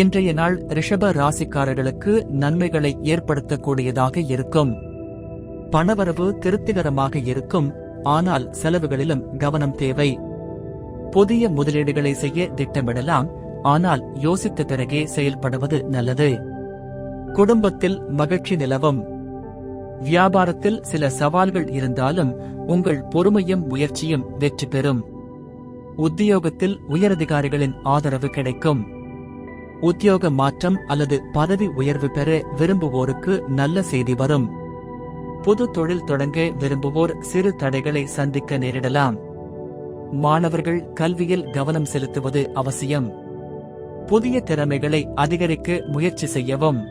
இன்றைய நாள் ரிஷப ராசிக்காரர்களுக்கு நன்மைகளை ஏற்படுத்தக்கூடியதாக இருக்கும். பணவரவு திருப்திகரமாக இருக்கும் ஆனால் செலவுகளிலும் கவனம் தேவை. புதிய முதலீடுகளை செய்ய திட்டமிடலாம் ஆனால் யோசித்த பிறகே செயல்படுவது நல்லது. குடும்பத்தில் மகிழ்ச்சி நிலவும். வியாபாரத்தில் சில சவால்கள் இருந்தாலும் உங்கள் பொறுமையும் முயற்சியும் வெற்றி பெறும். உத்தியோகத்தில் உயரதிகாரிகளின் ஆதரவு கிடைக்கும். உத்தியோக மாற்றம் அல்லது பதவி உயர்வு பெற விரும்புவோருக்கு நல்ல செய்தி வரும். புது தொழில் தொடங்க விரும்புவோர் சிறு தடைகளை சந்திக்க நேரிடலாம். மாணவர்கள் கல்வியில் கவனம் செலுத்துவது அவசியம். புதிய திறமைகளை அதிகரிக்க முயற்சி செய்யவும்.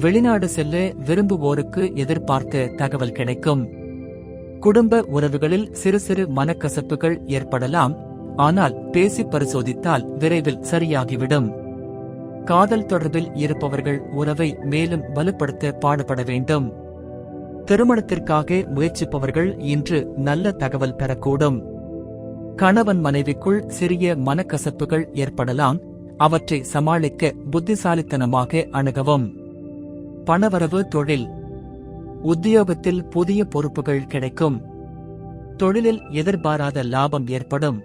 வெளிநாடு செல்ல விரும்புவோருக்கு எதிர்பார்த்த தகவல் கிடைக்கும். குடும்ப உறவுகளில் சிறு சிறு மனக்கசப்புகள் ஏற்படலாம். ஆனால் பேசி பரிசோதித்தால் விரைவில் சரியாகிவிடும். காதல் தொடர்பில் இருப்பவர்கள் உறவை மேலும் வலுப்படுத்த பாடுபட வேண்டும். திருமணத்திற்காக முயற்சிப்பவர்கள் இன்று நல்ல தகவல் பெறக்கூடும். கணவன் மனைவிக்குள் சிறிய மனக்கசப்புகள் ஏற்படலாம். அவற்றை சமாளிக்க புத்திசாலித்தனமாக அணுகவும். பணவரவு தொழில். உத்தியோகத்தில் புதிய பொறுப்புகள் கிடைக்கும். தொழிலில் எதிர்பாராத லாபம் ஏற்படும்.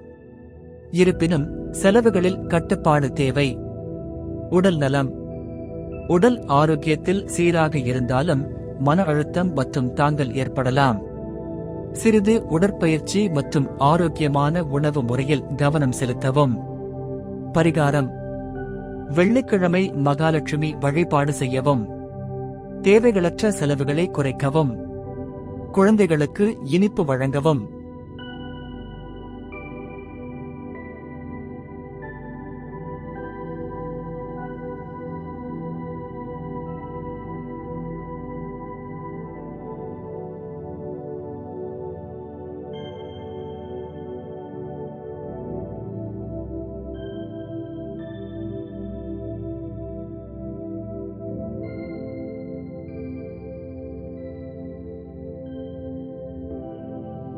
இருப்பினும் செலவுகளில் கட்டுப்பாடு தேவை. உடல் நலம். உடல் ஆரோக்கியத்தில் சீராக இருந்தாலும் மன அழுத்தம் மற்றும் தாங்கல் ஏற்படலாம். சிறிது உடற்பயிற்சி மற்றும் ஆரோக்கியமான உணவு முறையில் கவனம் செலுத்தவும். பரிகாரம். வெள்ளிக்கிழமை மகாலட்சுமி வழிபாடு செய்யவும். தேவைகளற்ற செலவுகளை குறைக்கவும். குழந்தைகளுக்கு இனிப்பு வழங்கவும்.